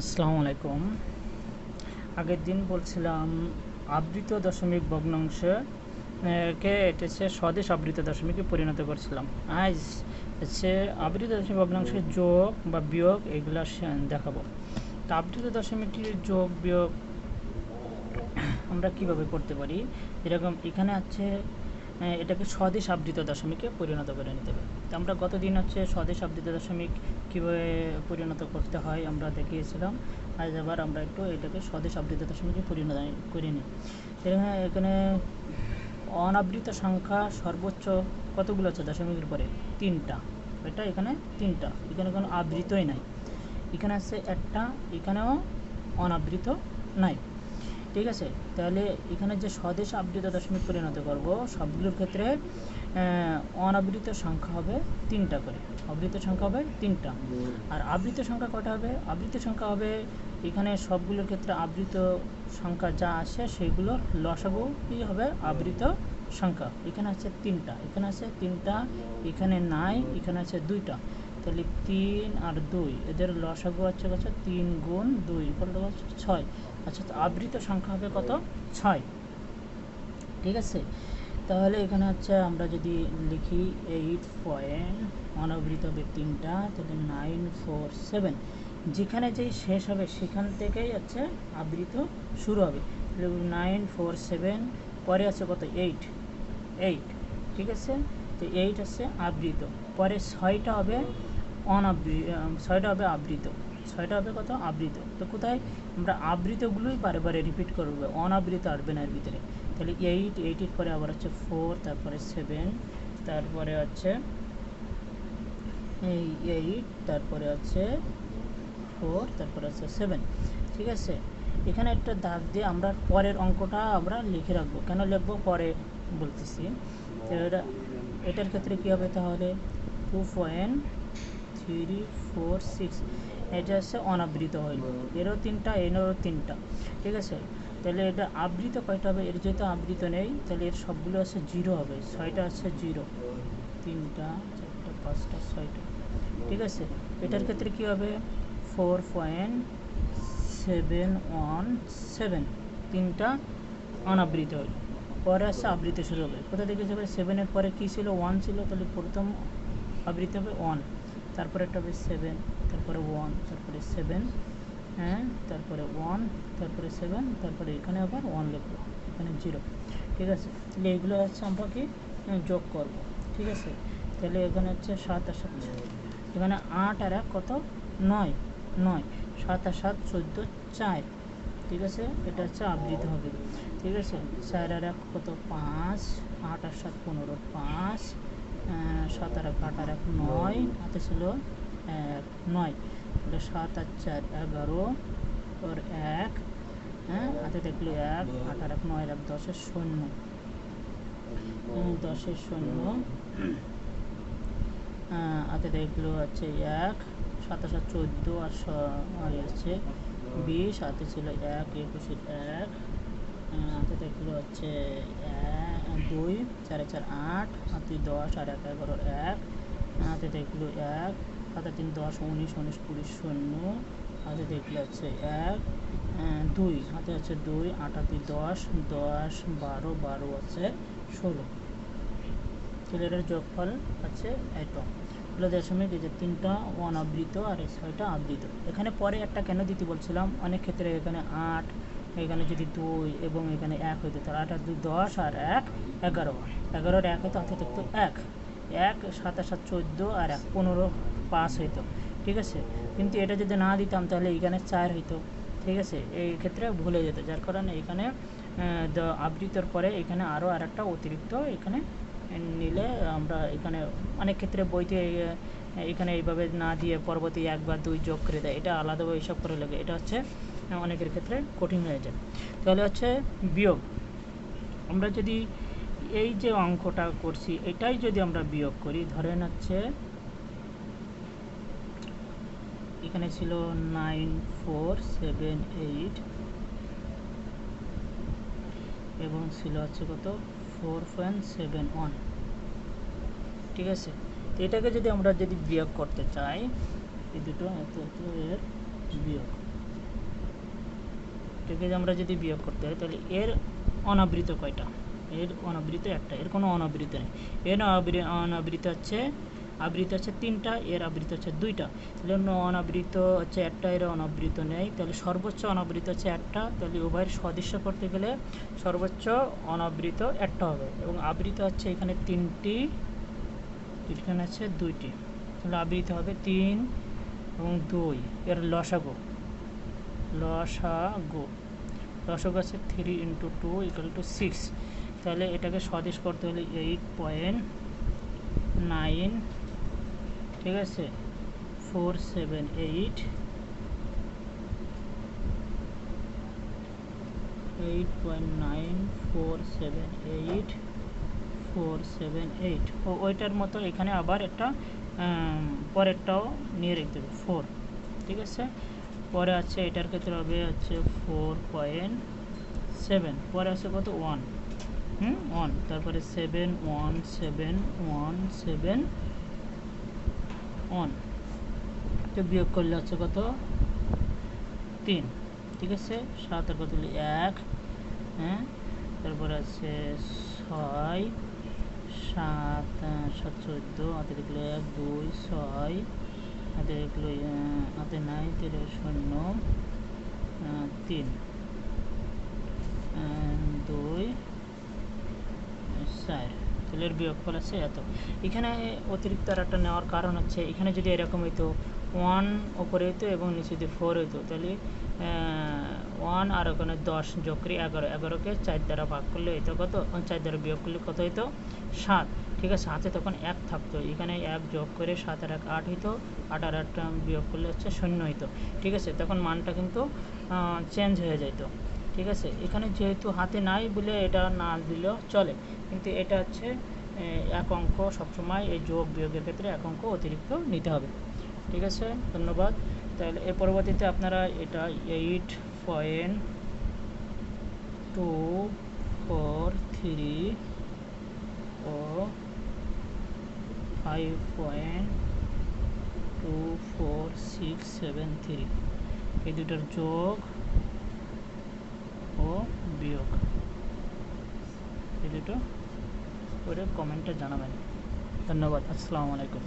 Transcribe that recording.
আসসালামু আলাইকুম। আগের দিন বলছিলাম, আবৃত দশমিক ভগ্নাংশ কে, এটা স্বদেশ আবৃত দশমিকে পরিণত করছিলাম। আজ হচ্ছে আবৃত দশমিক ভগ্নাংশের যোগ বা বিয়োগ এগুলো দেখাবো। তো আবৃত দশমিকটির যোগ, বিয়োগ আমরা কীভাবে করতে পারি? এরকম এখানে আছে এটাকে স্বদেশ আবৃত দশমিকে পরিণত করে নিতে হবে। তো আমরা গতদিন হচ্ছে স্বদেশ আবৃত দশমিক কীভাবে পরিণত করতে হয় আমরা দেখিয়েছিলাম। আজ আবার আমরা একটু এটাকে স্বদেশ আবৃত দশমিকে পরিণত করে নিই। এখানে এখানে অনাবৃত সংখ্যা সর্বোচ্চ কতগুলো আছে দশমিকের পরে তিনটা। এটা এখানে তিনটা। এখানে কোনো আবৃতই নাই। এখানে আছে একটা, এখানেও অনাবৃত নাই। ঠিক আছে? তাহলে এখানে যে স্বদেশ আবৃত দশমিক পরিণত করব, সবগুলোর ক্ষেত্রে অনাবৃত সংখ্যা হবে তিনটা করে। আবৃত সংখ্যা হবে তিনটা। আর আবৃত সংখ্যা কটা হবে? আবৃত সংখ্যা হবে এখানে সবগুলোর ক্ষেত্রে আবৃত সংখ্যা যা আসে সেগুলোর লসাগু কি হবে? আবৃত সংখ্যা। এখানে আছে তিনটা। এখানে আছে তিনটা, এখানে নাই, এখানে আছে দুইটা। তাহলে তিন আর দুই, এদের লসাগু হচ্ছে কত? তিন গুণ দুই হচ্ছে ছয়। আচ্ছা আবৃত সংখ্যা হবে কত? ছয়। ঠিক আছে? তাহলে এখানে হচ্ছে আমরা যদি লিখি এইট পয়েন্ট অনাবৃত হবে তিনটা, তাহলে নাইন ফোর সেভেন যেখানে যেই শেষ হবে, সেখান থেকেই হচ্ছে আবৃত শুরু হবে। নাইন ফোর সেভেন পরে আছে কত? এইট এইট ঠিক আছে? তো এইট আছে আবৃত। পরে ছয়টা হবে অনাবৃ ছয়টা হবে আবৃত। ছয়টা হবে কত? আবৃত। তো কোথায়? আমরা আবৃতগুলোই বারে বারে রিপিট করব। অনাবৃত আসবে না এর ভিতরে। তাহলে এইট এইটের পরে আবার হচ্ছে ফোর তারপরে সেভেন তারপরে হচ্ছে এই এইট তারপরে হচ্ছে ফোর তারপরে হচ্ছে সেভেন ঠিক আছে? এখানে একটা দাগ দিয়ে আমরা পরের অঙ্কটা আমরা লিখে রাখব। কেন লিখব? পরে বলতেছি। তো এটা, এটার ক্ষেত্রে কী হবে তাহলে? Two point three four six এটা হচ্ছে অনাবৃত হইল এরও তিনটা এরও তিনটা। ঠিক আছে? তাহলে এটা আবৃত কয়টা হবে? এর যেহেতু আবৃত নেই, তাহলে এর সবগুলো আছে জিরো হবে। ছয়টা আছে জিরো। তিনটা, চারটা, পাঁচটা, ছয়টা। ঠিক আছে? এটার ক্ষেত্রে কী হবে? Four point seven one seven. তিনটা অনাবৃত হইল পরে আসছে আবৃত শুরু হবে। কোথা থেকে যাবে সেভেনের পরে কী ছিল? ওয়ান ছিল? তাহলে প্রথম আবৃত হবে ওয়ান। তারপরে একটা হবে সেভেন। তারপরে ওয়ান তারপরে সেভেন হ্যাঁ তারপরে ওয়ান তারপরে সেভেন তারপরে এখানে আবার ওয়ান লিখব, এখানে জিরো ঠিক আছে? তাহলে এগুলো হচ্ছে আমরা কি যোগ করব, ঠিক আছে? তাহলে এখানে হচ্ছে সাত আর সাত, এখানে আট আর এক কত? নয় নয়, সাত আর সাত চোদ্দ, চার, ঠিক আছে? এটা হচ্ছে আবৃত হবে, ঠিক আছে? চার আর এক কত? পাঁচ, আট আর সাত পনেরো, পাঁচ সাত আর এক, আট আর এক নয়, হাতে ছিল এক, নয়। তাহলে সাত আর চার, এগারো। ওর এক হ্যাঁ? হাতে দেখল এক, আট আর এক, নয় এক দশের শূন্য। দশের শূন্য। হাতে দেখল হচ্ছে এক, সাতাশ আর চোদ্দ আর আছে বিশ। হাতে ছিল এক একুশের এক। হাতে দেখল হচ্ছে দুই, চারে চার, আট। হাতে দশ আর এক, এগারো এক। হাতে দেখল এক হাতে তিন, দশ, উনিশ উনিশ, কুড়ি, শূন্য। হাতে দেখল হচ্ছে এক দুই। হাতে আছে দুই, আট হাতে দশ দশ, বারো বারো আছে ষোলো। তাহলে এটার যোগফল আছে এটা হলো দশমিক, এই যে তিনটা অনাবৃত আর ছয়টা আবৃত। এখানে পরে একটা কেন দিতে বলছিলাম? অনেক ক্ষেত্রে এখানে আট, এখানে যদি দুই এবং এখানে এক হইতো, তাহলে আট আর দুই, দশ আর এক, এগারো। এগারোর এক হইতো হাতে থাকতো এক। এক, সাত আর সাত, চোদ্দ আর এক, পনেরো। পাঁচ হইতো, ঠিক আছে? কিন্তু এটা যদি না দিতাম তাহলে এখানে চার হইতো, ঠিক আছে? এই ক্ষেত্রে ভুলে যেত, যার কারণে এখানে আবৃতর পরে এখানে আরও আর একটা অতিরিক্ত এখানে নিলে আমরা এখানে অনেক ক্ষেত্রে বইতে এখানে এইভাবে না দিয়ে পরবর্তী এক বা দুই যোগ করে দেয়, এটা আলাদাভাবে হিসাব করে লাগে, এটা হচ্ছে অনেকের ক্ষেত্রে কঠিন হয়ে যায়। তাহলে হচ্ছে বিয়োগ, আমরা যদি এই যে অঙ্কটা করছি, এটাই যদি আমরা বিয়োগ করি, ধরেন হচ্ছে এখানে ছিল নাইন ফোর সেভেন এইট এবং ছিল হচ্ছে কত? Four point seven one. ঠিক আছে? তো এটাকে যদি আমরা যদি বিয়োগ করতে চাই, এই দুটো এত এত এর বিয়োগ। থেকে আমরা যদি বিয়োগ করতে হয় তাহলে এর অনাবৃত কয়টা? এর অনাবৃত একটা, এর কোনো অনাবৃত নেই। এর অনাবৃ- অনাবৃত হচ্ছে আবৃত হচ্ছে তিনটা, এর আবৃত হচ্ছে দুইটা। তাহলে অন্য অনাবৃত হচ্ছে একটা, এর অনাবৃত নেই। তাহলে সর্বোচ্চ অনাবৃত হচ্ছে একটা। তাহলে উভয়ের সদৃশ্য করতে গেলে সর্বোচ্চ অনাবৃত একটা হবে। এবং আবৃত হচ্ছে এখানে তিনটি, এখানে আছে দুইটি। তাহলে আবৃত হবে তিন এবং দুই। এর লসাগু। লসাগু। লসাগু আছে three into two equal to six. তাহলে এটাকে সদৃশ করতে হলে এইট পয়েন্ট নাইন ঠিক আছে? Four seven eight eight point nine four seven eight four seven eight ওইটার মতো এখানে আবার একটা পরেরটাও নিয়ে রেখে দেবে ফোর ঠিক আছে? পরে আছে এটার ক্ষেত্রে হবে হচ্ছে ফোর পয়েন্ট সেভেন পরে আছে কত? ওয়ান হুম? ওয়ান তারপরে seven one seven one seven one তো বিয়োগ করলে হচ্ছে কত? তিন। ঠিক আছে? সাতের কত হলো? এক। হ্যাঁ? তারপরে আছে ছয় সাত সাত চোদ্দ। হাতে লিখলো এক দুই ছয়। হাতে আহ, হাতে নাই তেরো শূন্য। তিন। দুই চার। এর বিয়োগফল আছে এত। এখানে অতিরিক্ত আর একটা নেওয়ার কারণ হচ্ছে, এখানে যদি এরকম হইতো ওয়ান ওপরে হইতো এবং নিচে যদি ফোর হইতো, তাহলে ওয়ান আর ওখানে দশ যোগ এগারো। এগারোকে চার দ্বারা ভাগ করলে হইতো কত? চার দ্বারা বিয়োগ করলে কত হইতো? সাত। ঠিক আছে হাতে তখন এক থাকতো। এখানে এক যোগ করে সাত আর এক আট হইতো, আট আর আট বিয়োগ করলে হচ্ছে শূন্য হইতো। ঠিক আছে, তখন মানটা কিন্তু চেঞ্জ হয়ে যেত ঠিক আছে? এখানে যেহেতু হাতে নাই বলে এটা না দিলেও চলে। কিন্তু এটা হচ্ছে এক অঙ্ক সবসময় এই যোগ বিয়োগের ক্ষেত্রে এক অঙ্ক অতিরিক্ত নিতে হবে। ঠিক আছে? ধন্যবাদ। তাহলে এর পরবর্তীতে আপনারা এটা eight point two four three ও five point two four six seven three এই দুটার যোগ ও বিয়োগ। এই দুটো করে কমেন্টে জানাবেন। ধন্যবাদ আসসালামু আলাইকুম।